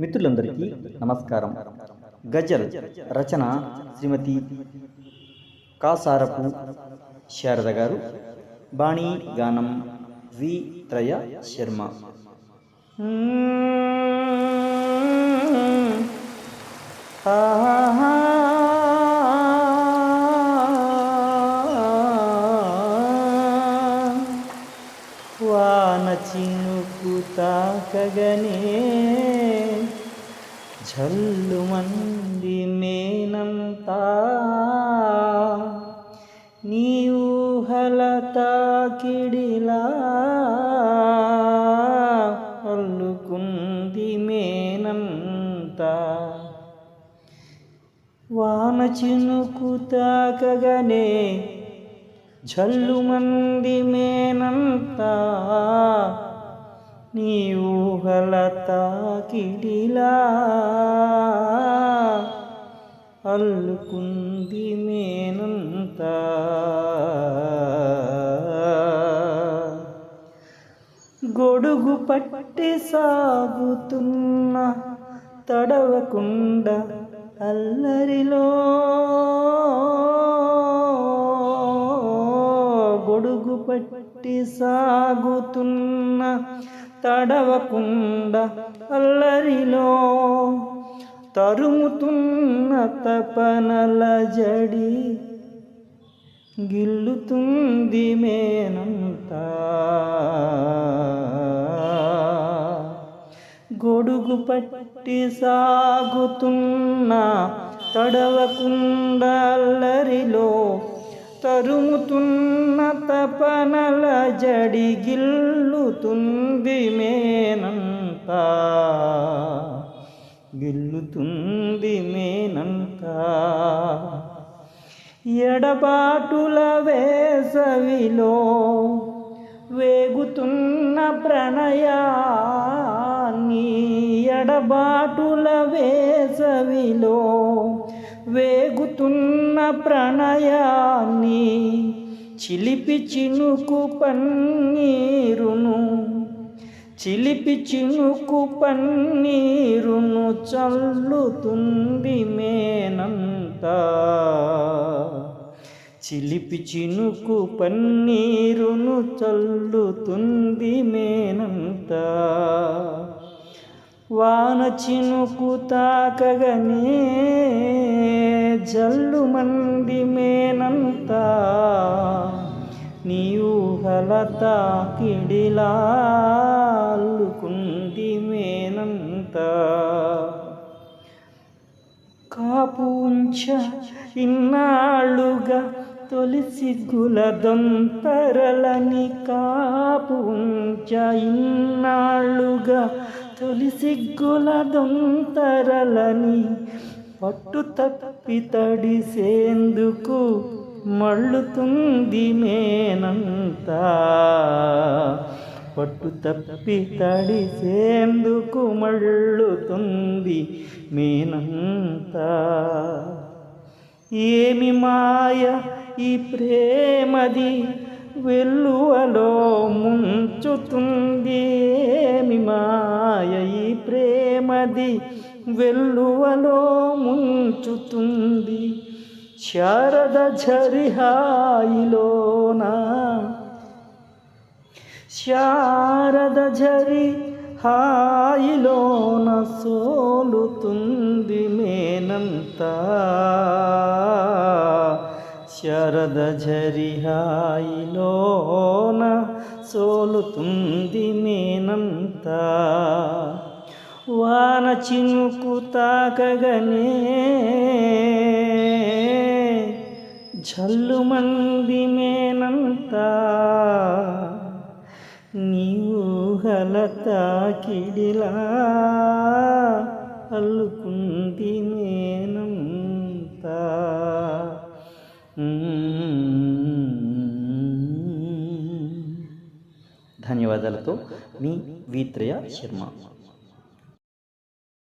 మిత్రులందరికీ నమస్కారం. గజల్ రచన శ్రీమతి కాసారపు శారద గారు. బాణీ గానం వి త్రయ శర్మ. ఆహా వాన చినుకు తాకగనే జల్లు మంది మేనంతా నీ ఊహల తాకిడిలా అల్లుకుంది మేనంతా. వాన చినుకు తాకగనే జల్లు మంది మేనంతా నీ ఊహల తాకిడిలా అల్లుకుంది మేనంతా గొడుగు పట్టి సాగుతున్న తడవకుండా అల్లరిలో. పట్టి సాగుతున్న తడవకుండా అల్లరిలో తరుముతున్న తపనల జడి గిల్లుతుంది మేనంతా. గొడుగు పట్టి సాగుతున్న తడవకుండా అల్లరిలో తరుముతున్న తపనల జడి గిల్లుతుంది గిల్లుతుంది మేనంత. ఎడబాటుల వేసవిలో వేగుతున్న ప్రణయాన్ని ఎడబాటుల వేసవిలో వేగుతున్న ప్రణయాన్ని చిలిపి చినుకు పన్నీరును చిలిపి చినుకు పన్నీరును చల్లుతుంది మేనంతా. చిలిపి చినుకు పన్నీరును చల్లుతుంది మేనంతా. వాన చినుకు తాకగనే జల్లు మంది మేనంతా. నీయూహల తాకిడిలాల్లుకుంది తాకిడిలా మేనంతా. కాపుంచ ఇన్నాళ్ళుగా తొలిసి సిగ్గుల దొంతరలని కాపుంచ ఇన్నాళ్ళుగా తొలి సిగ్గుల పట్టు తప్పి తడిసేందుకు మళ్ళుతుంది మేనంతా. పట్టు తప్పి తడిసేందుకు మళ్ళుతుంది మేనంతా. ఏమి మాయ ఈ ప్రేమది వెల్లువలో ముంచుతుంది ఏమి మాయ? ఈ ప్రేమది వెల్లువలో ముంచుతుంది. శారద ఝరిహాయిలోనా శారద ఝరి హాయిలోన సోలుతుంది మేనంతా. శరద జరిహాయిలోన సోలుతుంది మేనంతా వాన చినుకు తాకగనే జల్లు మంది మేనంతా నీవుహల తాకిడిలా అల్లుకుంది నేనంతా ధన్యవాదాలతో మీ విత్రయ శర్మ.